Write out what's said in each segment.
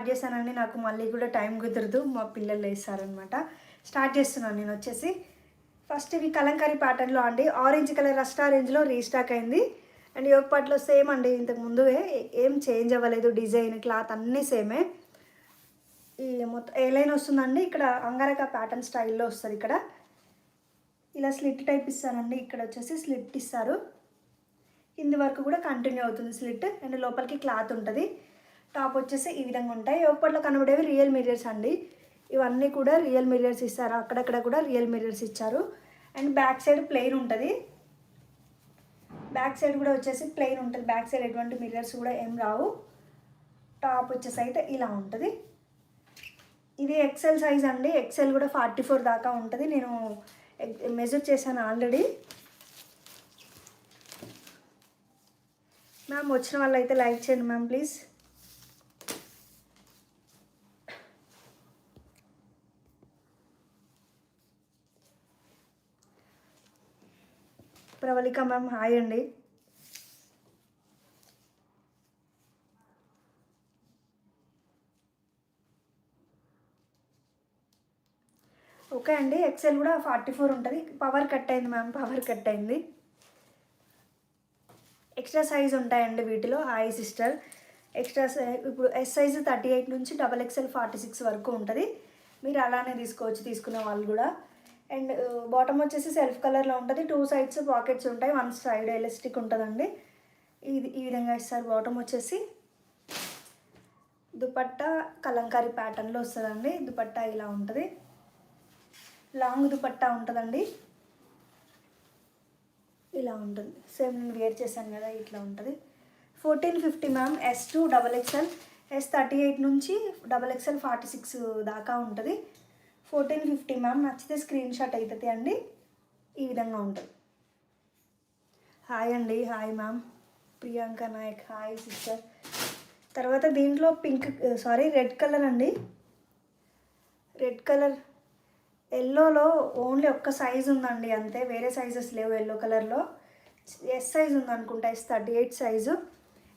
Start చేశానండి. నాకు మళ్ళీ కూడా టైం కుదరదు. మా పిల్లలు వేస్తారనమాట స్టార్ట్ చేస్తున్నాను నేను వచ్చేసి. ఫస్ట్ ఇవి కలంకారీ ప్యాటర్న్లో అండి. ఆరెంజ్ కలర్ రస్ట్ ఆరెంజ్లో రీస్టాక్ అయింది. అండ్ యోగ పాటలో సేమ్ అండి. ఇంతకు ముందు ఏం చేంజ్ అవ్వలేదు. డిజైన్ క్లాత్ అన్నీ సేమే. ఈ మొత్తం ఏ లైన్ వస్తుందండి? ఇక్కడ అంగారక ప్యాటర్న్ స్టైల్లో వస్తుంది ఇక్కడ. ఇలా స్లిట్ టైప్ ఇస్తారండి ఇక్కడ వచ్చేసి స్లిట్ ఇస్తారు. కింది వరకు కూడా కంటిన్యూ అవుతుంది స్లిట్. అండ్ లోపలికి క్లాత్ ఉంటుంది. టాప్ వచ్చేసి ఈ విధంగా ఉంటాయి. ఒకప్పట్లో కనబడేవి రియల్ మిర్రర్స్ అండి. ఇవన్నీ కూడా రియల్ మిర్రర్స్ ఇస్తారు. అక్కడక్కడ కూడా రియల్ మిర్రర్స్ ఇచ్చారు. అండ్ బ్యాక్ సైడ్ ప్లెయిన్ ఉంటుంది. బ్యాక్ సైడ్ కూడా వచ్చేసి ప్లెయిన్ ఉంటుంది. బ్యాక్ సైడ్ ఎటువంటి మిర్రర్స్ కూడా ఏం రావు. టాప్ వచ్చేసి అయితే ఇలా ఉంటుంది. ఇది ఎక్సెల్ సైజ్ అండి. ఎక్సెల్ కూడా ఫార్టీ ఫోర్ దాకా ఉంటుంది. నేను మెజర్ చేశాను ఆల్రెడీ మ్యామ్ వచ్చిన వాళ్ళు అయితే లైక్ చేయండి ma'am please Pravalika ma'am hi అండి. ఓకే అండి ఎక్సెల్ కూడా ఫార్టీ ఫోర్ ఉంటుంది. పవర్ కట్ అయింది మ్యామ్ పవర్ కట్ అయింది. ఎక్స్ట్రా సైజ్ ఉంటాయండి వీటిలో హాయ్ సిస్టర్. ఎక్స్ట్రా సైజ్ ఇప్పుడు ఎస్ సైజ్ థర్టీ ఎయిట్ నుంచి డబల్ ఎక్స్ఎల్ ఫార్టీ సిక్స్ వరకు ఉంటుంది. మీరు అలానే తీసుకోవచ్చు తీసుకునే వాళ్ళు కూడా. అండ్ బాటమ్ వచ్చేసి సెల్ఫ్ కలర్లో ఉంటుంది. టూ సైడ్స్ పాకెట్స్ ఉంటాయి. వన్ సైడ్ ఎలాస్టిక్ ఉంటుందండి. ఇది ఈ విధంగా ఇస్తారు. బాటమ్ వచ్చేసి దుపట్టా కలంకారీ ప్యాటర్న్లో వస్తుందండి. దుపట్టా ఇలా ఉంటుంది. లాంగ్ దుపట్టా ఉంటుందండి. ఇలా ఉంటుంది. సేమ్ నేను వేర్ చేశాను కదా ఇట్లా ఉంటుంది. Fourteen fifty ma'am S to double XL S thirty eight నుంచి డబల్ ఎక్స్ఎల్ ఫార్టీ సిక్స్ దాకా ఉంటుంది. ఫోర్టీన్ ఫిఫ్టీ మ్యామ్ నచ్చితే స్క్రీన్ షాట్ అవుతుంది అండి. ఈ విధంగా ఉంటుంది. హాయ్ అండి hi ma'am Priyanka Nayak hi sister తర్వాత దీంట్లో పింక్ సారీ రెడ్ కలర్ అండి. రెడ్ కలర్ ఎల్లోలో ఓన్లీ ఒక్క సైజ్ ఉందండి అంతే. వేరే సైజెస్ లేవు ఎల్లో కలర్లో ఎస్ సైజ్ ఉంది అనుకుంటా S thirty eight size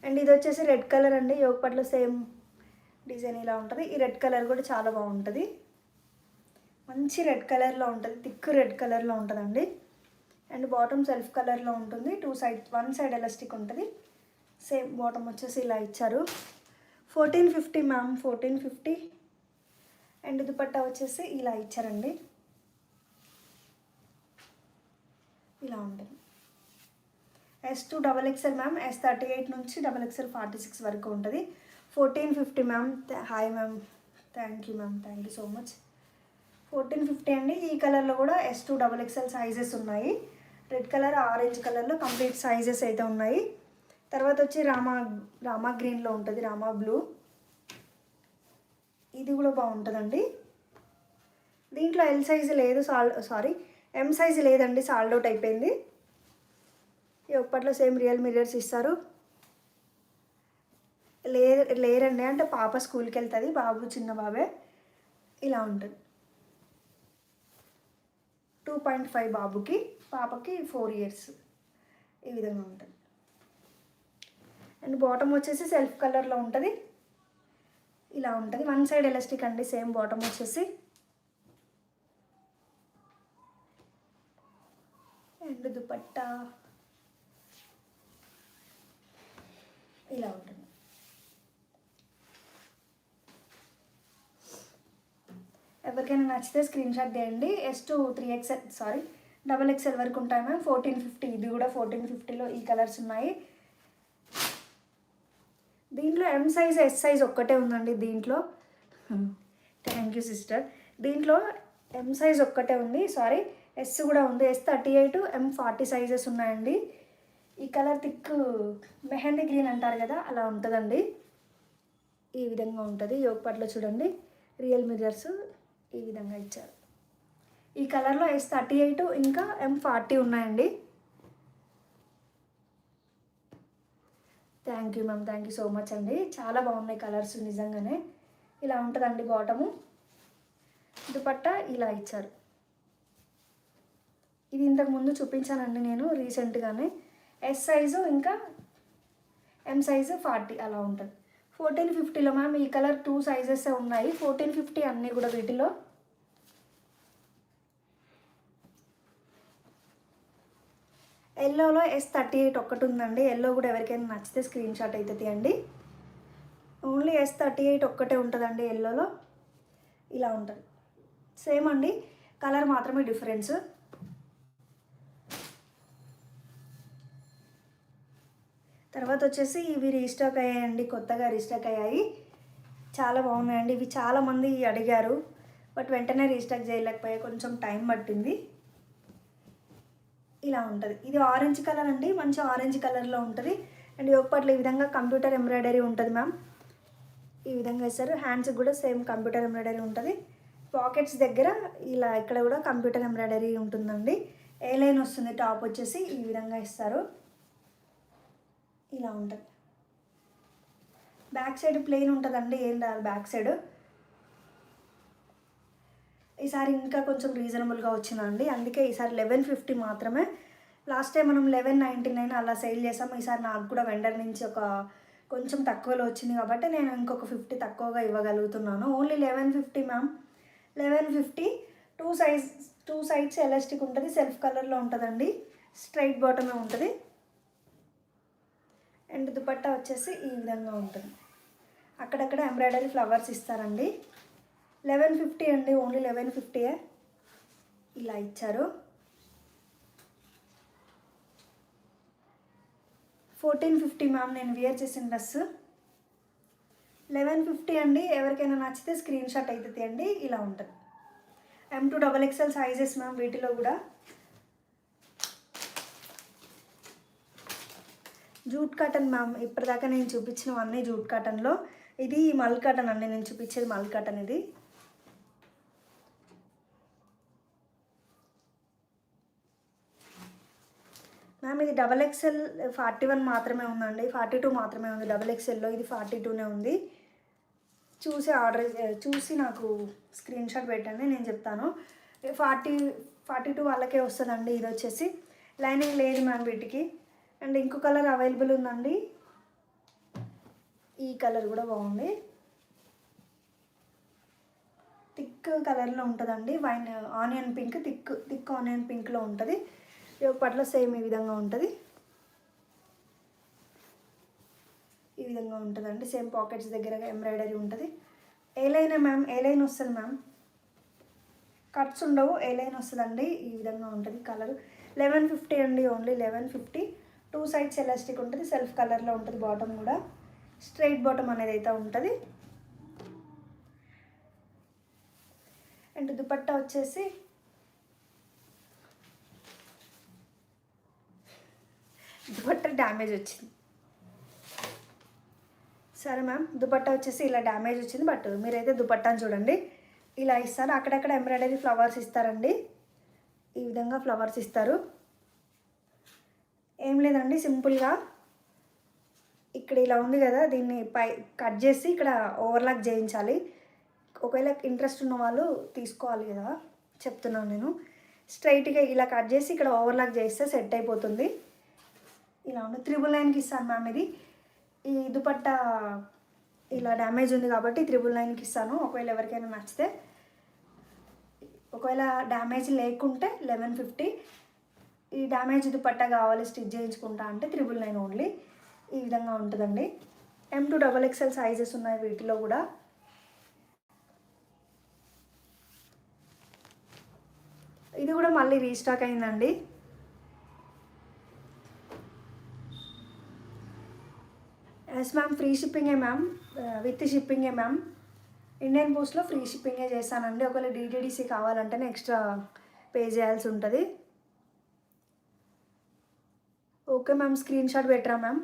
and ఇది వచ్చేసి రెడ్ కలర్ అండి. యోగపట్లో సేమ్ డిజైన్ ఇలా ఉంటుంది. ఈ రెడ్ కలర్ కూడా చాలా బాగుంటుంది. మంచి రెడ్ కలర్లో ఉంటుంది థిక్ రెడ్ కలర్లో ఉంటుందండి. అండ్ బాటమ్ సెల్ఫ్ కలర్లో ఉంటుంది two side one side elastic ఉంటుంది. సేమ్ బాటమ్ వచ్చేసి ఇలా ఇచ్చారు. Fourteen fifty ma'am fourteen fifty. And dupatta వచ్చేసి ఇలా ఇచ్చారండి. ఇలా ఉంటుంది. S to double XL ma'am S thirty eight నుంచి డబల్ ఎక్స్ఎల్ ఫార్టీ సిక్స్ వరకు ఉంటుంది. Fourteen fifty ma'am hi ma'am thank you ma'am thank you so much. Fourteen fifty అండి. ఈ కలర్లో కూడా S to double XL sizes ఉన్నాయి. Red colour orange కలర్లో complete sizes అయితే ఉన్నాయి. తర్వాత వచ్చి రామా రామా గ్రీన్లో ఉంటుంది రామా బ్లూ ఇది కూడా బాగుంటుందండి. దీంట్లో ఎల్ సైజు లేదు సాల్ సారీ ఎం సైజు లేదండి సాల్డ్ అవుట్ అయిపోయింది. ఒప్పట్లో సేమ్ రియల్ మిర్రర్స్ ఇస్తారు. లే లేరండి అంటే పాప స్కూల్కి వెళ్తుంది బాబు చిన్న బాబే. ఇలా ఉంటుంది. టూ పాయింట్ ఫైవ్ బాబుకి పాపకి ఫోర్ ఇయర్స్ ఈ విధంగా ఉంటుంది. అండ్ బాటమ్ వచ్చేసి సెల్ఫ్ కలర్లో ఉంటుంది. ఇలా ఉంటుంది. వన్ సైడ్ ఎలాస్టిక్ అండి సేమ్ బాటమ్ వచ్చేసి. అండ్ దుపట్టా. ఇలా ఉంటుంది. ఎవరికైనా నచ్చితే స్క్రీన్ షాట్ చేయండి S to three XL sorry double XL వరకు ఉంటాయి మ్యామ్ ఫోర్టీన్ ఫిఫ్టీ ఇది కూడా ఫోర్టీన్ ఫిఫ్టీలో ఈ కలర్స్ ఉన్నాయి. దీంట్లో ఎం సైజ్ ఎస్ సైజ్ ఒక్కటే ఉందండి దీంట్లో. థ్యాంక్ యూ సిస్టర్ దీంట్లో ఎం సైజ్ ఒక్కటే ఉంది. సారీ ఎస్ కూడా ఉంది. S thirty eight M forty sizes ఉన్నాయండి. ఈ కలర్ థిక్ మెహందీ గ్రీన్ అంటారు కదా అలా ఉంటుందండి. ఈ విధంగా ఉంటుంది. యోగపట్లో చూడండి. రియల్ మిర్రర్స్ ఈ విధంగా ఇచ్చారు. ఈ కలర్లో ఎస్ థర్టీ ఎయిట్ ఇంకా ఎం ఫార్టీ ఉన్నాయండి. Thank you ma'am thank you so much అండి. చాలా బాగున్నాయి కలర్స్ నిజంగానే. ఇలా ఉంటుందండి బాటము దుపట్టా ఇలా ఇచ్చారు. ఇది ఇంతకుముందు చూపించానండి నేను రీసెంట్గానే ఎస్ సైజు ఇంకా ఎం సైజు ఫార్టీ అలా ఉంటుంది. ఫోర్టీన్ ఫిఫ్టీలో మ్యామ్ ఈ కలర్ టూ సైజెస్ ఉన్నాయి. ఫోర్టీన్ ఫిఫ్టీ అన్నీ కూడా వీటిలో. ఎల్లోలో ఎస్ థర్టీ ఎయిట్ ఒక్కటి ఉందండి. ఎల్లో కూడా ఎవరికైనా నచ్చితే స్క్రీన్ షాట్ అయితే తీయండి. ఓన్లీ ఎస్ థర్టీ ఎయిట్ ఒక్కటే ఉంటుందండి ఎల్లోలో ఇలా ఉంటుంది. సేమ్ అండి. కలర్ మాత్రమే డిఫరెన్స్ తర్వాత వచ్చేసి ఇవి రీస్టాక్ అయ్యాయండి కొత్తగా రీస్టాక్ అయ్యాయి. చాలా బాగున్నాయండి. ఇవి చాలామంది అడిగారు బట్ వెంటనే రీస్టాక్ చేయలేకపోయా కొంచెం టైం పట్టింది. ఇలా ఉంటుంది. ఇది ఆరెంజ్ కలర్ అండి మంచి ఆరెంజ్ కలర్లో ఉంటుంది. అండ్ యోగపాట్లు ఈ విధంగా కంప్యూటర్ ఎంబ్రాయిడరీ ఉంటుంది మ్యామ్. ఈ విధంగా ఇస్తారు హ్యాండ్స్కి కూడా సేమ్ కంప్యూటర్ ఎంబ్రాయిడరీ ఉంటుంది. పాకెట్స్ దగ్గర ఇలా ఇక్కడ కూడా కంప్యూటర్ ఎంబ్రాయిడరీ ఉంటుందండి. ఏ లైన్ వస్తుంది టాప్ వచ్చేసి ఈ విధంగా ఇస్తారు. ఇలా ఉంటుంది. బ్యాక్ సైడ్ ప్లెయిన్ ఉంటుందండి ఏం రాదు బ్యాక్ సైడ్ ఈసారి ఇంకా కొంచెం రీజనబుల్గా వచ్చిందండి. అందుకే ఈసారి లెవెన్ ఫిఫ్టీ మాత్రమే. లాస్ట్ టైం మనం లెవెన్ నైంటీ నైన్ అలా సేల్ చేసాం. ఈసారి నాకు కూడా వెండర్ నుంచి ఒక కొంచెం తక్కువలో వచ్చింది కాబట్టి నేను ఇంకొక ఫిఫ్టీ తక్కువగా ఇవ్వగలుగుతున్నాను. Only eleven fifty ma'am eleven fifty two size two sides elastic ఉంటుంది సెల్ఫ్ కలర్లో ఉంటుందండి. స్ట్రైట్ బాటమే ఉంటుంది. అండ్ దుపట్టా వచ్చేసి ఈ విధంగా ఉంటుంది. అక్కడక్కడ ఎంబ్రాయిడరీ ఫ్లవర్స్ ఇస్తారండి. లెవెన్ ఫిఫ్టీ అండి ఓన్లీ లెవెన్ ఫిఫ్టీయే. ఇలా ఇచ్చారు. ఫోర్టీన్ ఫిఫ్టీ మ్యామ్ నేను వేర్ చేసిన డ్రెస్ లెవెన్ ఫిఫ్టీ అండి ఎవరికైనా నచ్చితే స్క్రీన్ షాట్ అవుతుంది అండి ఇలా ఉంటుంది. M to double XL sizes ma'am వీటిలో కూడా. జూట్ కాటన్ మ్యామ్ ఇప్పటిదాకా నేను చూపించినవన్నీ జూట్ కాటన్లో. ఇది మల్ కాటన్ అండి నేను చూపించేది మల్ కాటన్ ఇది. మ్యామ్ ఇది డబల్ ఎక్స్ఎల్ ఫార్టీ వన్ మాత్రమే ఉందండి. ఫార్టీ టూ మాత్రమే ఉంది డబల్ ఎక్స్ఎల్లో ఇది ఫార్టీ టూనే ఉంది. చూసి ఆర్డర్ చూసి నాకు స్క్రీన్ షాట్ పెట్టండి నేను చెప్తాను. ఫార్టీ ఫార్టీ టూ వాళ్ళకే వస్తుందండి ఇది వచ్చేసి. లైనింగ్ లేదు మ్యామ్ వీటికి. అండ్ ఇంకో కలర్ అవైలబుల్ ఉందండి. ఈ కలర్ కూడా బాగుంది. థిక్ కలర్లో ఉంటుందండి. Wine onion pink thick thick onion పింక్లో ఉంటుంది. పట్ల సేమ్ ఈ విధంగా ఉంటుంది. ఈ విధంగా ఉంటుందండి. సేమ్ పాకెట్స్ దగ్గర ఎంబ్రాయిడరీ ఉంటుంది. A line ma'am? A line వస్తుంది మ్యామ్? కట్స్ ఉండవు. ఏ లైన్ వస్తుందండి? ఈ విధంగా ఉంటుంది కలర్. లెవెన్ ఫిఫ్టీ అండి only eleven fifty. Two sides elastic ఉంటుంది సెల్ఫ్ కలర్లో ఉంటుంది బాటమ్ కూడా. స్ట్రైట్ బాటమ్ అనేది అయితే ఉంటుంది. అండ్ దుపట్టా వచ్చేసి దుపట్టా డ్యామేజ్ వచ్చింది. సరే మ్యామ్ దుపట్టా వచ్చేసి ఇలా డ్యామేజ్ వచ్చింది బట్ మీరైతే దుపట్టాను చూడండి. ఇలా ఇస్తారు. అక్కడక్కడ ఎంబ్రాయిడరీ ఫ్లవర్స్ ఇస్తారండి. ఈ విధంగా ఫ్లవర్స్ ఇస్తారు. ఏం లేదండి సింపుల్గా. ఇక్కడ ఇలా ఉంది కదా దీన్ని పై కట్ చేసి ఇక్కడ ఓవర్లాక్ చేయించాలి. ఒకవేళ ఇంట్రెస్ట్ ఉన్న వాళ్ళు తీసుకోవాలి కదా చెప్తున్నాను నేను. స్ట్రైట్గా ఇలా కట్ చేసి ఇక్కడ ఓవర్లాక్ చేస్తే సెట్ అయిపోతుంది. ఇలా ఉంది. త్రిబుల్ నైన్కి ఇస్తాను మ్యామ్ ఇది. ఈ దుపట్టా ఇలా డ్యామేజ్ ఉంది కాబట్టి త్రిబుల్ నైన్కి ఇస్తాను. ఒకవేళ ఎవరికైనా నచ్చితే. ఒకవేళ డ్యామేజ్ లేకుంటే లెవెన్ ఫిఫ్టీ. ఈ డ్యామేజ్ దుపట్టా కావాలి స్టిచ్ చేయించుకుంటా అంటే త్రిబుల్ నైన్ ఓన్లీ. ఈ విధంగా ఉంటుందండి. M to double XL sizes ఉన్నాయి వీటిలో కూడా. ఇది కూడా మళ్ళీ రీస్టాక్ అయిందండి. ఎస్ మ్యామ్ ఫ్రీ షిప్పింగే మ్యామ్ విత్ షిప్పింగే మ్యామ్ ఇండియన్ పోస్ట్లో ఫ్రీ షిప్పింగే చేస్తానండి. ఒకవేళ డీటీడీసీ కావాలంటేనే ఎక్స్ట్రా పే చేయాల్సి ఉంటుంది. ఓకే మ్యామ్ స్క్రీన్ షాట్ పెట్టరా మ్యామ్?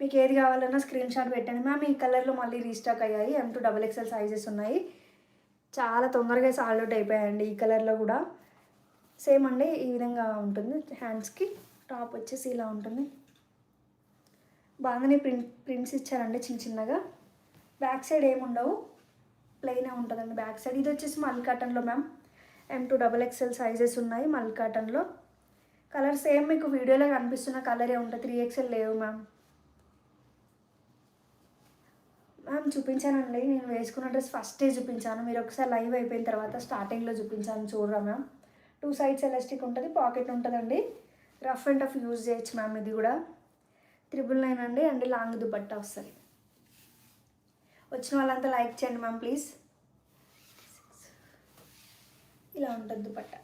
మీకు ఏది కావాలన్నా స్క్రీన్ షాట్ పెట్టండి. మ్యామ్ ఈ కలర్లో మళ్ళీ రీస్టాక్ అయ్యాయి. M to double XL sizes ఉన్నాయి. చాలా తొందరగా సాల్డ్ అవుట్ అయిపోయాయండి ఈ కలర్లో కూడా. సేమ్ అండి ఈ విధంగా ఉంటుంది. హ్యాండ్స్కి టాప్ వచ్చేసి ఇలా ఉంటుంది. బాగానే ప్రింట్ ప్రింట్స్ ఇచ్చారండి చిన్న చిన్నగా. బ్యాక్ సైడ్ ఏముండవు ప్లెయినే ఉంటుందండి బ్యాక్ సైడ్ ఇది వచ్చేసి మల్ కాటన్లో ma'am. M to double XL sizes ఉన్నాయి మల్ కాటన్లో కలర్ సేమ్ మీకు వీడియోలో కనిపిస్తున్న కలరే ఉంటుంది? త్రీ ఎక్స్ఎల్ లేవు మ్యామ్ మ్యామ్ చూపించానండి. నేను వేసుకున్న డ్రెస్ ఫస్టే చూపించాను. మీరు ఒకసారి లైవ్ అయిపోయిన తర్వాత స్టార్టింగ్లో చూపించాను. చూడరా మ్యామ్ టూ సైడ్స్ ఎలాస్టిక్ ఉంటుంది పాకెట్ ఉంటుందండి. రఫ్ అండ్ టఫ్ యూజ్ చేయొచ్చు మ్యామ్ ఇది కూడా. త్రిబుల్ నైన్ అండి అండ్ లాంగ్ దుపట్టా వస్తుంది. వచ్చిన వాళ్ళంతా లైక్ చేయండి మ్యామ్ ప్లీజ్ ఇలా ఉంటుంది dupatta.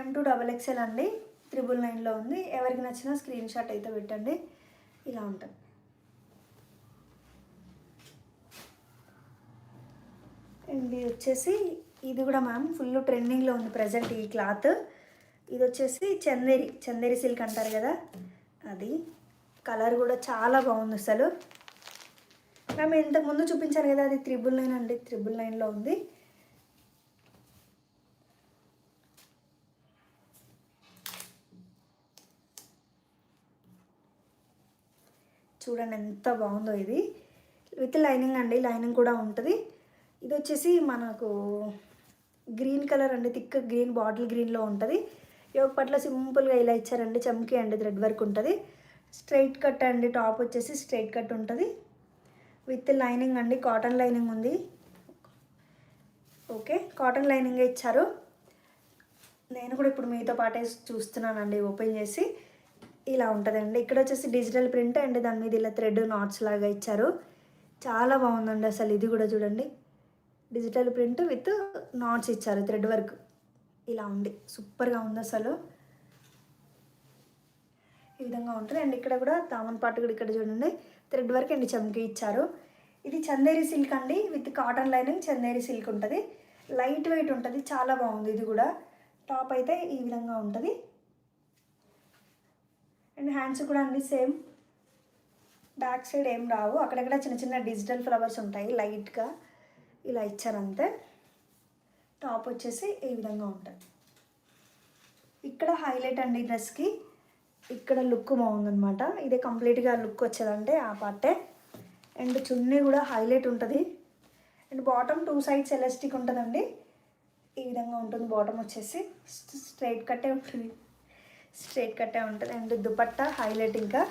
M to double XL అండి. త్రిబుల్ నైన్లో ఉంది. ఎవరికి నచ్చినా స్క్రీన్ షాట్ అయితే పెట్టండి. ఇలా ఉంటుంది. ఇది వచ్చేసి ఇది కూడా మ్యామ్ ఫుల్ ట్రెండింగ్లో ఉంది ప్రజెంట్ ఈ క్లాత్ ఇది వచ్చేసి చందేరి చందేరి సిల్క్ అంటారు కదా. అది కలర్ కూడా చాలా బాగుంది అసలు. మ్యామ్ ఇంతకుముందు చూపించాను కదా అది త్రిబుల్ నైన్ అండి. త్రిబుల్ నైన్లో ఉంది. చూడండి ఎంత బాగుందో ఇది. విత్ లైనింగ్ అండి లైనింగ్ కూడా ఉంటుంది. ఇది వచ్చేసి మనకు గ్రీన్ కలర్ అండి థిక్ గ్రీన్ బాటిల్ గ్రీన్లో ఉంటుంది. యోగ పట్ల సింపుల్గా ఇలా ఇచ్చారండి చమ్కీ అండి థ్రెడ్ వర్క్ ఉంటుంది. స్ట్రైట్ కట్ అండి టాప్ వచ్చేసి స్ట్రైట్ కట్ ఉంటుంది. విత్ లైనింగ్ అండి కాటన్ లైనింగ్ ఉంది. ఓకే కాటన్ లైనింగే ఇచ్చారు. నేను కూడా ఇప్పుడు మీతో పాటే చూస్తున్నానండి ఓపెన్ చేసి. ఇలా ఉంటుందండి. ఇక్కడ వచ్చేసి డిజిటల్ ప్రింట్ అండ్ దాని మీద ఇలా థ్రెడ్ నాట్స్ లాగా ఇచ్చారు. చాలా బాగుందండి అసలు ఇది కూడా చూడండి. డిజిటల్ ప్రింట్ విత్ నాట్స్ ఇచ్చారు థ్రెడ్ వర్క్. ఇలా ఉంది. సూపర్గా ఉంది అసలు. ఈ విధంగా ఉంటుంది. అండ్ ఇక్కడ కూడా తామన్ పాటు కూడా ఇక్కడ చూడండి. థ్రెడ్ వర్క్ అండ్ చమ్కి ఇచ్చారు. ఇది చందేరి సిల్క్ అండి. With cotton lining Chanderi silk ఉంటుంది. లైట్ వెయిట్ ఉంటుంది. చాలా బాగుంది ఇది కూడా. టాప్ అయితే ఈ విధంగా ఉంటుంది. అండ్ హ్యాండ్స్ కూడా అండి సేమ్. బ్యాక్ సైడ్ ఏం రావు. అక్కడక్కడ చిన్న చిన్న డిజిటల్ ఫ్లవర్స్ ఉంటాయి లైట్గా ఇలా ఇచ్చారంతే టాప్ వచ్చేసి ఈ విధంగా ఉంటుంది. ఇక్కడ హైలైట్ అండి డ్రెస్కి ఇక్కడ లుక్ బాగుందనమాట ఇదే కంప్లీట్గా లుక్ వచ్చేదంటే ఆ పార్టే. అండ్ చున్నీ కూడా హైలైట్ ఉంటుంది. And bottom two sides elastic ఉంటుందండి. ఈ విధంగా ఉంటుంది బాటమ్ వచ్చేసి. స్ట్రైట్ కట్టే ఉంటుంది. స్ట్రైట్ కట్టే ఉంటుంది. అండ్ దుపట్టా హైలైట్ ఇంకా.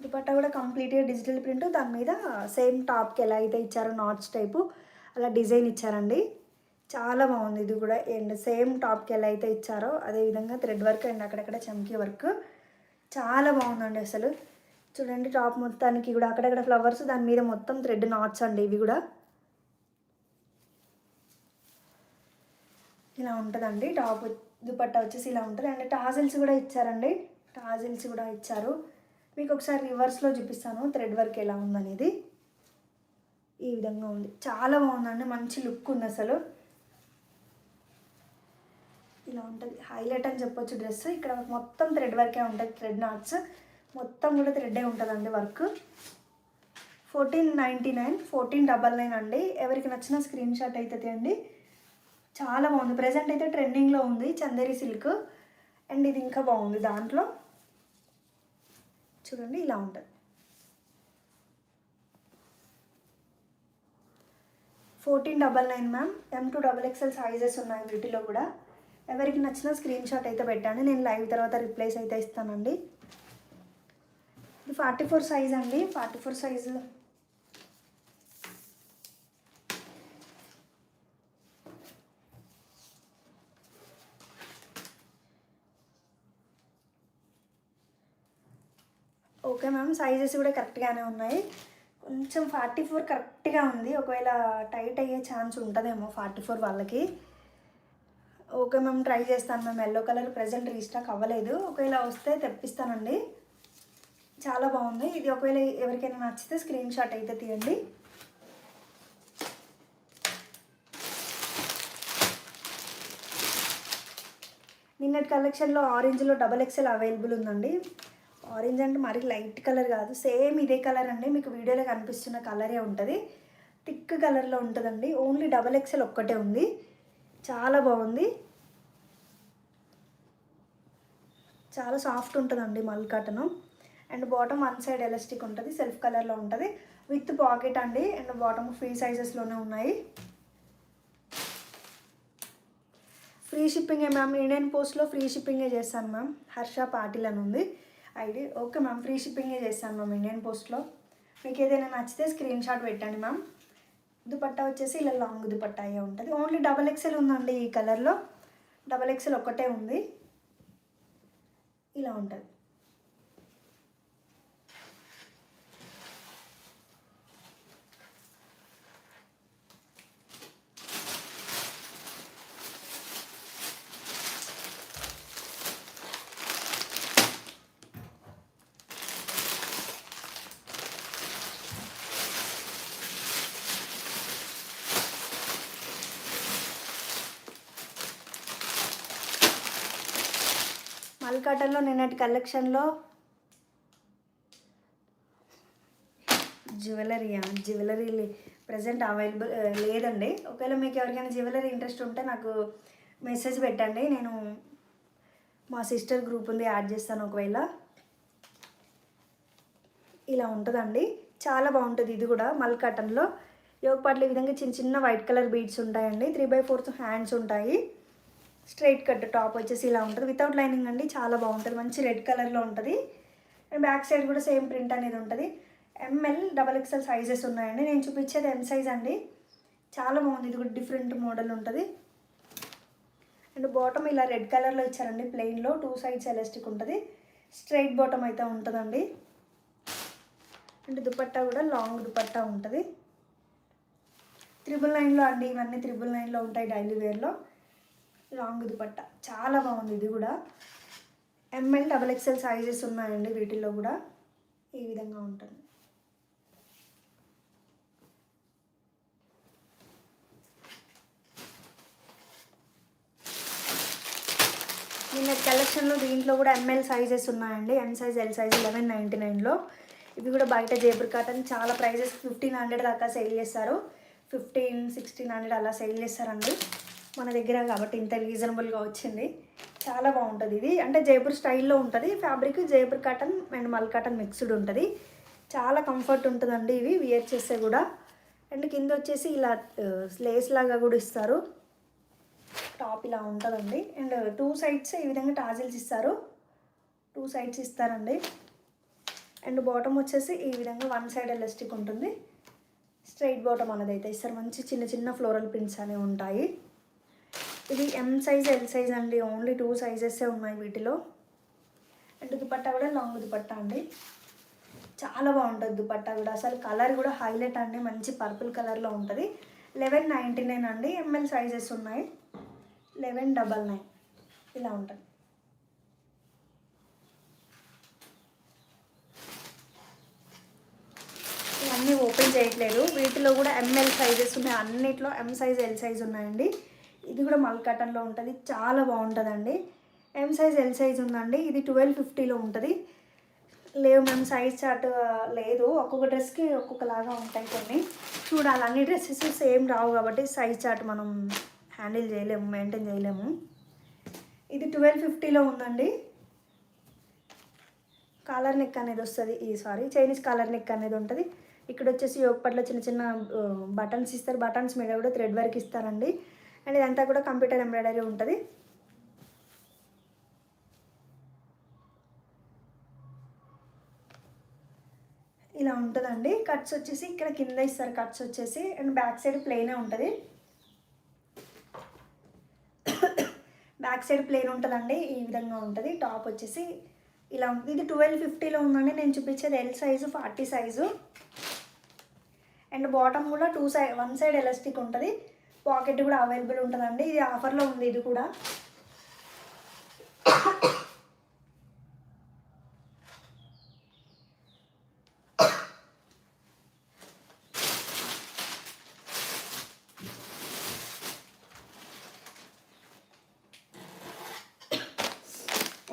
దుపట్టా కూడా కంప్లీట్గా డిజిటల్ ప్రింట్. దాని మీద సేమ్ టాప్కి ఎలా అయితే ఇచ్చారో నాట్స్ టైపు అలా డిజైన్ ఇచ్చారండి. చాలా బాగుంది ఇది కూడా. అండ్ సేమ్ టాప్కి ఎలా అయితే ఇచ్చారో అదే విధంగా థ్రెడ్ వర్క్ అండ్ అక్కడక్కడ చమ్కీ వర్క్. చాలా బాగుందండి అసలు. చూడండి టాప్ మొత్తానికి కూడా అక్కడక్కడ ఫ్లవర్స్ దాని మీద మొత్తం థ్రెడ్ నాట్స్ అండి ఇవి కూడా. ఇలా ఉంటుందండి. టాప్ దుపట్టా వచ్చేసి ఇలా ఉంటుంది. అండ్ టాజిల్స్ కూడా ఇచ్చారండి. టాజిల్స్ కూడా ఇచ్చారు. మీకు ఒకసారి రివర్స్లో చూపిస్తాను. థ్రెడ్ వర్క్ ఎలా ఉందనేది. ఈ విధంగా ఉంది. చాలా బాగుందండి. మంచి లుక్ ఉంది అసలు. ఇలా ఉంటుంది. హైలైట్ అని చెప్పొచ్చు డ్రెస్. ఇక్కడ మొత్తం థ్రెడ్ వర్కే ఉంటుంది థ్రెడ్ నాట్స్. మొత్తం కూడా థ్రెడ్డే ఉంటుందండి work. Fourteen ninety nine fourteen double nine అండి. ఎవరికి నచ్చిన స్క్రీన్ షాట్ అవుతుంది అండి చాలా బాగుంది. ప్రజెంట్ అయితే ట్రెండింగ్లో ఉంది. చందేరి సిల్క్ అండ్ ఇది ఇంకా బాగుంది దాంట్లో. చూడండి ఇలా ఉంటుంది. Fourteen double nine ma'am M to double XL sizes ఉన్నాయి వీటిలో కూడా. ఎవరికి నచ్చిన స్క్రీన్ షాట్ అయితే పెట్టండి. నేను లైవ్ తర్వాత రిప్లైస్ అయితే ఇస్తానండి. ఇది ఫార్టీ ఫోర్ సైజ్ అండి. Forty four size okay ma'am. Sizes కూడా కరెక్ట్గానే ఉన్నాయి. కొంచెం ఫార్టీ ఫోర్ కరెక్ట్గా ఉంది. ఒకవేళ టైట్ అయ్యే ఛాన్స్ ఉంటుందేమో ఫార్టీ ఫోర్ వాళ్ళకి. ఓకే మ్యామ్ ట్రై చేస్తాను ma'am. Yellow colour present restock అవ్వలేదు. ఒకవేళ వస్తే తెప్పిస్తానండి. చాలా బాగుంది. ఇది ఒకవేళ ఎవరికైనా నచ్చితే స్క్రీన్ షాట్ అయితే తీయండి. నిన్నటి కలెక్షన్లో ఆరెంజ్లో డబల్ ఎక్సెల్ అవైలబుల్ ఉందండి. ఆరెంజ్ అంటే మరి లైట్ కలర్ కాదు సేమ్ ఇదే కలర్ అండి. మీకు వీడియోలో కనిపిస్తున్న కలరే ఉంటుంది. థిక్ కలర్లో ఉంటుందండి. ఓన్లీ డబల్ ఎక్స్ఎల్ ఒక్కటే ఉంది. చాలా బాగుంది. చాలా సాఫ్ట్ ఉంటుందండి mul cotton. And bottom one side elastic ఉంటుంది సెల్ఫ్ కలర్లో ఉంటుంది. విత్ పాకెట్ అండి. అండ్ బాటమ్ ఫ్రీ సైజెస్లోనే ఉన్నాయి. ఫ్రీ షిప్పింగే మ్యామ్ ఇండియన్ పోస్ట్లో ఫ్రీ షిప్పింగే చేస్తాను మ్యామ్. హర్ష పాటిల్ అని ఉంది. ఐడి. ఓకే మ్యామ్ ఫ్రీ షిప్పింగే చేస్తాను మ్యామ్ ఇండియన్ పోస్ట్లో. మీకు ఏదైనా నచ్చితే స్క్రీన్ షాట్ పెట్టండి మ్యామ్. దుపట్టా వచ్చేసి ఇలా లాంగ్ దుపట్టా అయ్యే ఉంటుంది. ఓన్లీ డబల్ ఎక్సెల్ ఉందండి ఈ కలర్లో. డబల్ ఎక్సెల్ ఒక్కటే ఉంది. ఇలా ఉంటుంది. మల్కాటన్లో నిన్నటి కలెక్షన్లో జ్యువెలరీయా? జ్యువెలరీ ప్రజెంట్ అవైలబుల్ లేదండి. ఒకవేళ మీకు ఎవరికైనా జ్యువెలరీ ఇంట్రెస్ట్ ఉంటే నాకు మెసేజ్ పెట్టండి. నేను మా సిస్టర్ గ్రూప్ ఉంది యాడ్ చేస్తాను ఒకవేళ. ఇలా ఉంటుందండి. చాలా బాగుంటుంది ఇది కూడా మల్ కాటన్లో. యోగపాట్లు ఈ విధంగా చిన్న చిన్న వైట్ కలర్ బీడ్స్ ఉంటాయండి. త్రీ బై ఫోర్త్ హ్యాండ్స్ ఉంటాయి. స్ట్రైట్ కట్ టాప్ వచ్చేసి ఇలా ఉంటుంది. వితౌట్ లైనింగ్ అండి చాలా బాగుంటుంది. మంచి రెడ్ కలర్లో ఉంటుంది. అండ్ బ్యాక్ సైడ్ కూడా సేమ్ ప్రింట్ అనేది ఉంటుంది. ఎంఎల్ డబల్ ఎక్స్ఎల్ సైజెస్ ఉన్నాయండి. నేను చూపించేది ఎం సైజ్ అండి. చాలా బాగుంది. ఇది కూడా డిఫరెంట్ మోడల్ ఉంటుంది. అండ్ బాటమ్ ఇలా రెడ్ కలర్లో ఇచ్చారండి. ప్లెయిన్లో టూ సైడ్స్ ఎలాస్టిక్ ఉంటుంది. స్ట్రైట్ బాటమ్ అయితే ఉంటుందండి. అండ్ దుపట్టా కూడా లాంగ్ దుపట్టా ఉంటుంది. త్రిబుల్ నైన్లో అండి. ఇవన్నీ త్రిబుల్ నైన్లో ఉంటాయి డైలీ వేర్లో లాంగ్ దుపట్ట. చాలా బాగుంది ఇది కూడా. ఎంఎల్ డబల్ ఎక్స్ఎల్ సైజెస్ ఉన్నాయండి వీటిల్లో కూడా. ఈ విధంగా ఉంటుంది. నిన్న కలెక్షన్లో దీంట్లో కూడా ఎంఎల్ సైజెస్ ఉన్నాయండి. M size L size eleven ninety నైన్లో ఇవి కూడా బయట జేబుర్ కాటన్. చాలా ప్రైజెస్ ఫిఫ్టీన్ హండ్రెడ్ దాకా సేల్ చేస్తారు. ఫిఫ్టీన్ సిక్స్టీన్ హండ్రెడ్ అలా సేల్ చేస్తారండి. మన దగ్గర కాబట్టి ఇంత రీజనబుల్గా వచ్చింది. చాలా బాగుంటుంది ఇది. అంటే జైపూర్ స్టైల్లో ఉంటుంది. Fabric Jaipur cotton and mul cotton mixed ఉంటుంది. చాలా కంఫర్ట్ ఉంటుందండి ఇవి వియర్ చేస్తే కూడా. అండ్ కింద వచ్చేసి ఇలా లేస్ లాగా కూడా ఇస్తారు. టాప్ ఇలా ఉంటుందండి. అండ్ టూ సైడ్స్ ఈ విధంగా టాజిల్స్ ఇస్తారు. టూ సైడ్స్ ఇస్తారండి. అండ్ బాటమ్ వచ్చేసి ఈ విధంగా వన్ సైడ్ ఎలాస్టిక్ ఉంటుంది. స్ట్రైట్ బాటమ్ అనేది అయితే ఇస్తారు. మంచి చిన్న చిన్న ఫ్లోరల్ ప్రింట్స్ అనేవి ఉంటాయి. ఇది ఎం సైజ్ ఎల్ సైజ్ అండి. ఓన్లీ టూ సైజెసే ఉన్నాయి వీటిలో. అండ్ దుపట్టా కూడా లాంగ్ దుపట్టా అండి. చాలా బాగుంటుంది దుపట్టా కూడా. అసలు కలర్ కూడా హైలైట్ అండి. మంచి పర్పుల్ కలర్లో ఉంటుంది. లెవెన్ నైంటీ నైన్ అండి ఎంఎల్ సైజెస్ ఉన్నాయి. లెవెన్ డబల్ నైన్ ఇలా ఉంటుంది. ఇవన్నీ ఓపెన్ చేయట్లేదు. వీటిలో కూడా ఎంఎల్ సైజెస్ ఉన్నాయి. అన్నిట్లో ఎం సైజ్ ఎల్ సైజ్ ఉన్నాయండి. ఇది కూడా మల్ కాటన్లో ఉంటుంది. చాలా బాగుంటుందండి. ఎం సైజ్ ఎల్ సైజ్ ఉందండి. ఇది ట్వెల్వ్ ఫిఫ్టీలో ఉంటుంది. లేవు మేము సైజ్ చార్ట్ లేదు. ఒక్కొక్క డ్రెస్కి ఒక్కొక్కలాగా ఉంటాయి కొన్ని. చూడాలి. అన్ని డ్రెస్సెస్ సేమ్ రావు కాబట్టి సైజ్ చార్ట్ మనం హ్యాండిల్ చేయలేము మెయింటైన్ చేయలేము. ఇది ట్వెల్వ్ ఫిఫ్టీలో ఉందండి. కాలర్ నెక్ అనేది వస్తుంది. ఈ సారీ చైనీస్ కాలర్ నెక్ అనేది ఉంటుంది. ఇక్కడ వచ్చేసి యోగపట్లో చిన్న చిన్న బటన్స్ ఇస్తారు. బటన్స్ మీద కూడా థ్రెడ్ వర్క్ ఇస్తారండి. అండ్ ఇదంతా కూడా కంప్యూటర్ ఎంబ్రాయిడరీ ఉంటుంది. ఇలా ఉంటుందండి. కట్స్ వచ్చేసి ఇక్కడ కింద ఇస్తారు కట్స్ వచ్చేసి. అండ్ బ్యాక్ సైడ్ ప్లెయినే ఉంటుంది. బ్యాక్ సైడ్ ప్లెయిన్ ఉంటుందండి. ఈ విధంగా ఉంటుంది. టాప్ వచ్చేసి ఇలా ఉంటుంది ఇది ట్వెల్వ్ ఫిఫ్టీలో ఉందండి. నేను చూపించేది L size forty size. And bottom కూడా two side one side elastic ఉంటుంది. పాకెట్ కూడా అవైలబుల్ ఉంటుందండి. ఇది ఆఫర్లో ఉంది ఇది కూడా.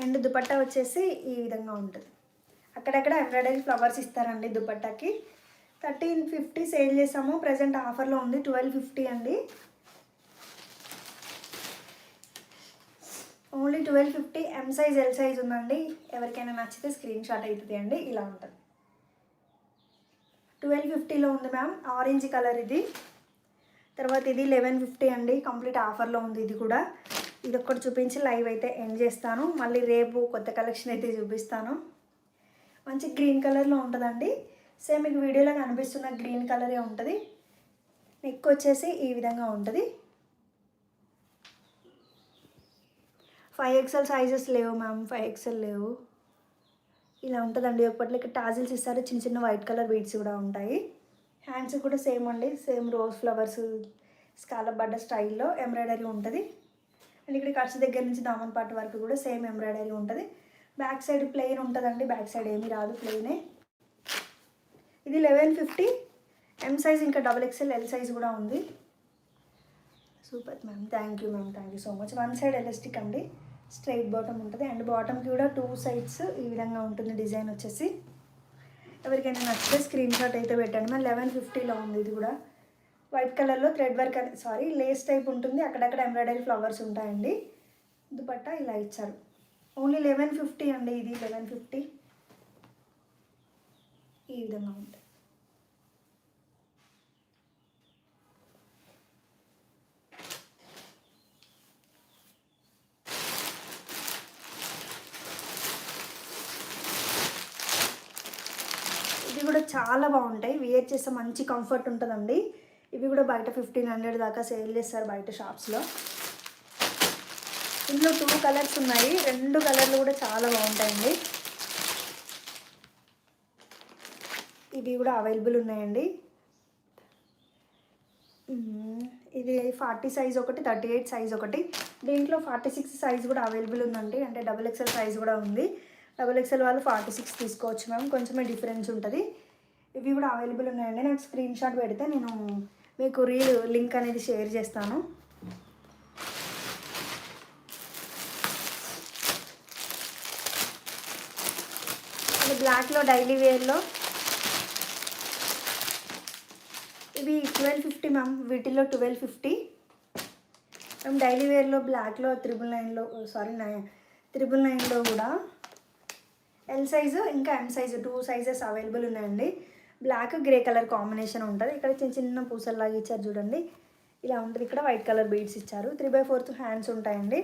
అండ్ దుపట్టా వచ్చేసి ఈ విధంగా ఉంటుంది. అక్కడక్కడ ఎంబ్రాయిడరీ ఫ్లవర్స్ ఇస్తారండి దుపట్టాకి. థర్టీన్ ఫిఫ్టీ సేల్ చేసాము. ప్రజెంట్ ఆఫర్లో ఉంది ట్వెల్వ్ ఫిఫ్టీ అండి. Only twelve fifty M size L size ఉందండి. ఎవరికైనా నచ్చితే స్క్రీన్ షాట్ అవుతుంది అండి. ఇలా ఉంటుంది. ట్వెల్వ్ ఫిఫ్టీలో ఉంది మ్యామ్. ఆరెంజ్ కలర్ ఇది. తర్వాత ఇది లెవెన్ ఫిఫ్టీ అండి. కంప్లీట్ ఆఫర్లో ఉంది ఇది కూడా. ఇది ఒక్కటి చూపించి లైవ్ అయితే ఎండ్ చేస్తాను. మళ్ళీ రేపు కొత్త కలెక్షన్ అయితే చూపిస్తాను. మంచి గ్రీన్ కలర్లో ఉంటుందండి. సేమ్ మీకు వీడియోలో కనిపిస్తున్న గ్రీన్ కలరే ఉంటుంది? నెక్ వచ్చేసి ఈ విధంగా ఉంటుంది. ఫైవ్ ఎక్సెల్ సైజెస్ లేవు మ్యామ్ ఫైవ్ ఎక్సెల్ లేవు. ఇలా ఉంటుందండి. ఒకటి ఇక్కడ టాజిల్స్ ఇస్తారు. చిన్న చిన్న వైట్ కలర్ బీడ్స్ కూడా ఉంటాయి. హ్యాండ్స్ కూడా సేమ్ అండి. సేమ్ రోజ్ ఫ్లవర్స్ స్కాలప్ బడ్డ స్టైల్లో ఎంబ్రాయిడరీ ఉంటుంది. అండ్ ఇక్కడ ఖర్చు దగ్గర నుంచి దామన్ వరకు కూడా సేమ్ ఎంబ్రాయిడరీ ఉంటుంది. బ్యాక్ సైడ్ ప్లెయిన్ ఉంటుందండి. బ్యాక్ సైడ్ ఏమీ రాదు ప్లెయినే ఇది లెవెన్ ఫిఫ్టీ. ఎం సైజ్ ఇంకా డబుల్ ఎక్స్ఎల్ ఎల్ సైజ్ కూడా ఉంది. Super ma'am thank you ma'am thank you so much one side elastic అండి. స్ట్రైట్ బాటమ్ ఉంటుంది. అండ్ బాటమ్కి కూడా టూ సైడ్స్ ఈ విధంగా ఉంటుంది డిజైన్ వచ్చేసి. ఎవరికైనా నచ్చితే స్క్రీన్ షాట్ అయితే పెట్టండి. మ్యామ్ లెవెన్ ఫిఫ్టీలో ఉంది ఇది కూడా. వైట్ కలర్లో thread work sorry lace type ఉంటుంది. అక్కడక్కడ ఎంబ్రాయిడరీ ఫ్లవర్స్ ఉంటాయండి. దుపట్టా ఇలా ఇచ్చారు. ఓన్లీ లెవెన్ ఫిఫ్టీ అండి ఇది లెవెన్ ఫిఫ్టీ. ఈ విధంగా ఉంటుంది ఇవి కూడా చాలా బాగుంటాయి. వేర్ చేస్తే మంచి కంఫర్ట్ ఉంటుందండి. ఇవి కూడా బయట ఫిఫ్టీన్ హండ్రెడ్ దాకా సేల్ చేస్తారు బయట షాప్స్లో ఇందులో టూ కలర్స్ ఉన్నాయి. రెండు కలర్లు కూడా చాలా బాగుంటాయండి. ఇవి కూడా అవైలబుల్ ఉన్నాయండి. ఇది ఫార్టీ సైజ్ ఒకటి థర్టీ ఎయిట్ సైజ్ ఒకటి. దీంట్లో ఫార్టీ సిక్స్ సైజ్ కూడా అవైలబుల్ ఉందండి. అంటే డబుల్ ఎక్సెల్ సైజ్ కూడా ఉంది. డబుల్ ఎక్సెల్ వాళ్ళు ఫార్టీ సిక్స్ తీసుకోవచ్చు మ్యామ్. కొంచెమే డిఫరెన్స్ ఉంటుంది. ఇవి కూడా అవైలబుల్ ఉన్నాయండి. నాకు స్క్రీన్ షాట్ పెడితే నేను మీకు రీల్ లింక్ అనేది షేర్ చేస్తాను. బ్లాక్లో డైలీ వేర్లో ఇవి ట్వెల్వ్ ఫిఫ్టీ మ్యామ్ వీటిలో ట్వెల్వ్ ఫిఫ్టీ మేము డైలీ వేర్లో బ్లాక్లో త్రిబుల్ నైన్లో సారీ నైన్ త్రిబుల్ నైన్లో కూడా ఎల్ సైజు ఇంకా M size two sizes available ఉన్నాయండి. బ్లాక్ గ్రే కలర్ కాంబినేషన్ ఉంటుంది. ఇక్కడ చిన్న చిన్న పూసల్లాగా ఇచ్చారు చూడండి. ఇలా ఉంటుంది. ఇక్కడ వైట్ కలర్ బీడ్స్ ఇచ్చారు. త్రీ బై ఫోర్త్ హ్యాండ్స్ ఉంటాయండి.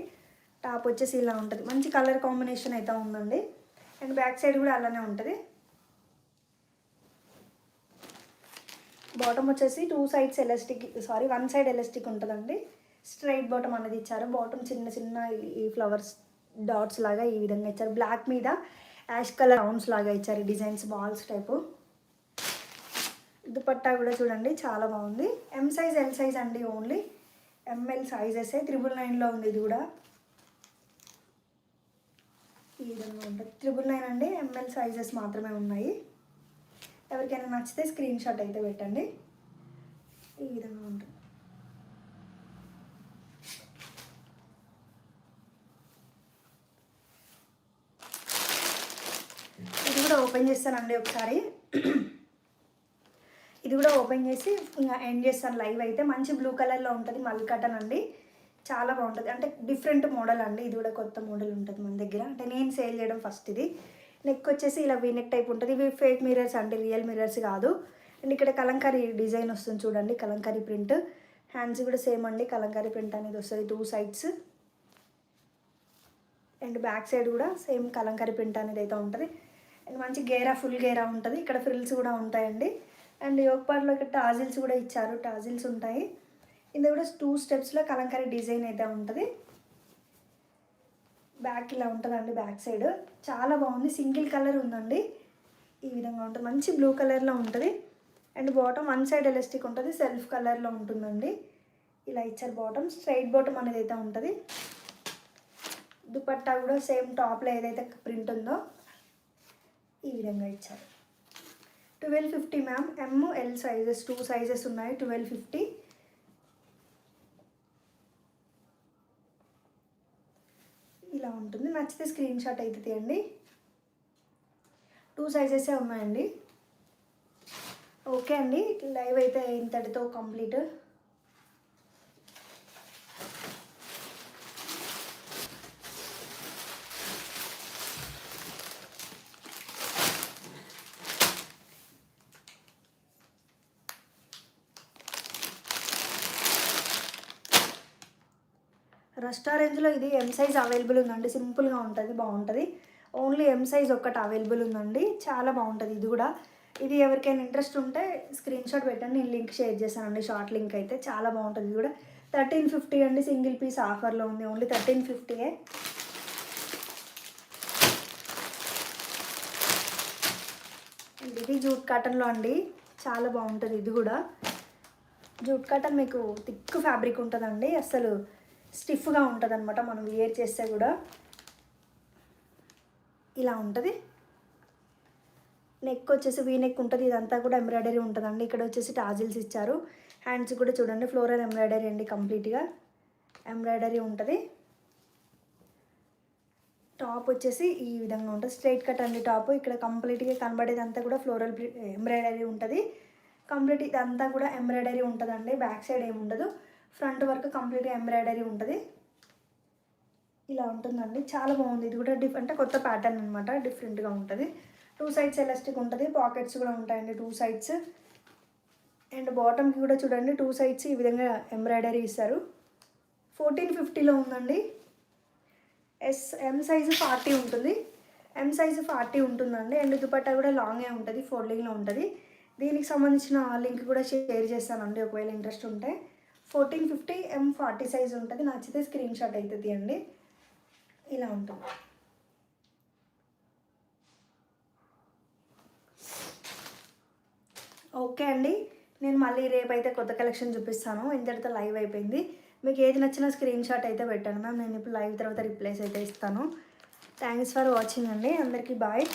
టాప్ వచ్చేసి ఇలా ఉంటుంది. మంచి కలర్ కాంబినేషన్ అయితే ఉందండి. అండ్ బ్యాక్ సైడ్ కూడా అలానే ఉంటుంది. బాటమ్ వచ్చేసి two sides elastic sorry one side elastic ఉంటుందండి. స్ట్రైట్ బాటమ్ అనేది ఇచ్చారు. బాటమ్ చిన్న చిన్న ఈ- ఫ్లవర్స్ డాట్స్ లాగా ఈ విధంగా ఇచ్చారు. బ్లాక్ మీద యాష్ కలర్ రౌండ్స్ లాగా ఇచ్చారు. Designs balls type. దుపట్టా కూడా చూడండి చాలా బాగుంది. ఎం సైజ్ ఎల్ సైజ్ అండి ఓన్లీ ఎంఎల్ సైజెస్ త్రిబుల్ నైన్లో ఉంది ఇది కూడా. ఈ విధంగా ఉంటుంది. త్రిబుల్ నైన్ అండి ఎంఎల్ సైజెస్ మాత్రమే ఉన్నాయి. ఎవరికైనా నచ్చితే స్క్రీన్ షాట్ అయితే పెట్టండి. ఈ విధంగా ఉంటుంది. ఇది కూడా ఓపెన్ చేస్తానండి ఒకసారి. ఇది కూడా ఓపెన్ చేసి ఇంకా ఎండ్ చేస్తాను లైవ్ అయితే. మంచి బ్లూ కలర్లో ఉంటుంది మల్ కటన్ అండి. చాలా బాగుంటుంది. అంటే డిఫరెంట్ మోడల్ అండి. ఇది కూడా కొత్త మోడల్ ఉంటుంది మన దగ్గర. అంటే నేను సేల్ చేయడం ఫస్ట్ ఇది. నెక్ వచ్చేసి ఇలా వీ నెక్ టైప్ ఉంటుంది. ఇవి ఫేక్ మిరర్స్ అండి రియల్ మిరర్స్ కాదు. అండ్ ఇక్కడ కలంకారీ డిజైన్ వస్తుంది చూడండి కలంకారీ ప్రింట్ హ్యాండ్స్ కూడా సేమ్ అండి కలంకారీ ప్రింట్ అనేది వస్తుంది two sides and back side కూడా సేమ్ కలంకారీ ప్రింట్ అనేది అయితే ఉంటుంది. అండ్ మంచి గేరా ఫుల్ గేరా ఉంటుంది. ఇక్కడ ఫ్రిల్స్ కూడా ఉంటాయండి. అండ్ యోగపాట్లో ఇక్కడ టాజిల్స్ కూడా ఇచ్చారు. టాజిల్స్ ఉంటాయి. ఇది కూడా టూ స్టెప్స్లో కలంకారీ డిజైన్ అయితే ఉంటుంది. బ్యాక్ ఇలా ఉంటుందండి బ్యాక్ సైడ్. చాలా బాగుంది. సింగిల్ కలర్ ఉందండి. ఈ విధంగా ఉంటుంది. మంచి బ్లూ కలర్లో ఉంటుంది. And bottom one side elastic ఉంటుంది. సెల్ఫ్ కలర్లో ఉంటుందండి. ఇలా ఇచ్చారు బాటమ్. స్ట్రైట్ బాటమ్ అనేది అయితే ఉంటుంది. దుపట్టా కూడా సేమ్ టాప్లో ఏదైతే ప్రింట్ ఉందో ఈ విధంగా ఇచ్చారు. Twelve fifty ma'am. M L sizes two sizes ఉన్నాయి. ట్వెల్వ్ ఫిఫ్టీ ఇలా ఉంటుంది నచ్చితే స్క్రీన్ షాట్ అయితే తీయండి. టూ సైజెసే ఉన్నాయండి. ఓకే అండి. లైవ్ అయితే ఇంతటితో కంప్లీట్. రెస్టారెంట్స్లో ఇది ఎం సైజ్ అవైలబుల్ ఉందండి. సింపుల్గా ఉంటుంది బాగుంటుంది. ఓన్లీ ఎం సైజ్ ఒక్కటి అవైలబుల్ ఉందండి. చాలా బాగుంటుంది ఇది కూడా. ఇది ఎవరికైనా ఇంట్రెస్ట్ ఉంటే స్క్రీన్ షాట్ పెట్టండి. నేను లింక్ షేర్ చేశానండి షార్ట్ లింక్ అయితే. చాలా బాగుంటుంది ఇది కూడా. థర్టీన్ ఫిఫ్టీ అండి సింగిల్ పీస్ ఆఫర్లో ఉంది. ఓన్లీ థర్టీన్ ఫిఫ్టీయే ఇది జూట్ కాటన్లో అండి. చాలా బాగుంటుంది ఇది కూడా. జూట్ కాటన్ మీకు థిక్ ఫ్యాబ్రిక్ ఉంటుందండి. అసలు స్టిఫ్గా ఉంటుంది అనమాట మనం వేర్ చేస్తే కూడా ఇలా ఉంటుంది. నెక్ వచ్చేసి వీ నెక్ ఉంటుంది. ఇదంతా కూడా ఎంబ్రాయిడరీ ఉంటుందండి. ఇక్కడ వచ్చేసి టాజిల్స్ ఇచ్చారు. హ్యాండ్స్ కూడా చూడండి. ఫ్లోరల్ ఎంబ్రాయిడరీ అండి కంప్లీట్గా ఎంబ్రాయిడరీ ఉంటుంది. టాప్ వచ్చేసి ఈ విధంగా ఉంటుంది. స్ట్రైట్ కట్ అండి టాప్ ఇక్కడ కంప్లీట్గా కనబడేదంతా కూడా ఫ్లోరల్ ఎంబ్రాయిడరీ ఉంటుంది. కంప్లీట్ ఇదంతా కూడా ఎంబ్రాయిడరీ ఉంటుందండి. బ్యాక్ సైడ్ ఏమి ఉండదు. ఫ్రంట్ వరకు కంప్లీట్గా ఎంబ్రాయిడరీ ఉంటుంది. ఇలా ఉంటుందండి. చాలా బాగుంది. ఇది కూడా డిఫ్ అంటే కొత్త ప్యాటర్న్ అనమాట డిఫరెంట్గా ఉంటుంది. టూ సైడ్స్ ఎలాస్టిక్ ఉంటుంది. పాకెట్స్ కూడా ఉంటాయండి టూ సైడ్స్. అండ్ బాటమ్కి కూడా చూడండి టూ సైడ్స్ ఈ విధంగా ఎంబ్రాయిడరీ ఇస్తారు. ఫోర్టీన్ ఫిఫ్టీలో ఉందండి. ఎస్ ఎం సైజు ఫార్టీ ఉంటుంది. ఎం సైజు ఫార్టీ ఉంటుందండి. అండ్ దుపట్టా కూడా లాంగే ఉంటుంది. ఫోల్డింగ్లో ఉంటుంది. దీనికి సంబంధించిన లింక్ కూడా షేర్ చేస్తానండి. ఒకవేళ ఇంట్రెస్ట్ ఉంటే. Fourteen fifty M forty size ఉంటుంది. నచ్చితే స్క్రీన్ షాట్ అవుతుంది అండి ఇలా ఉంటుంది. ఓకే అండి. నేను మళ్ళీ రేపైతే కొత్త కలెక్షన్ చూపిస్తాను. ఇంతటితో లైవ్ అయిపోయింది. మీకు ఏది నచ్చినా స్క్రీన్ షాట్ అయితే పెట్టాను మ్యామ్ నేను ఇప్పుడు లైవ్ తర్వాత రిప్లైస్ అయితే ఇస్తాను. థ్యాంక్స్ ఫర్ వాచింగ్ అండి. అందరికీ బాయ్.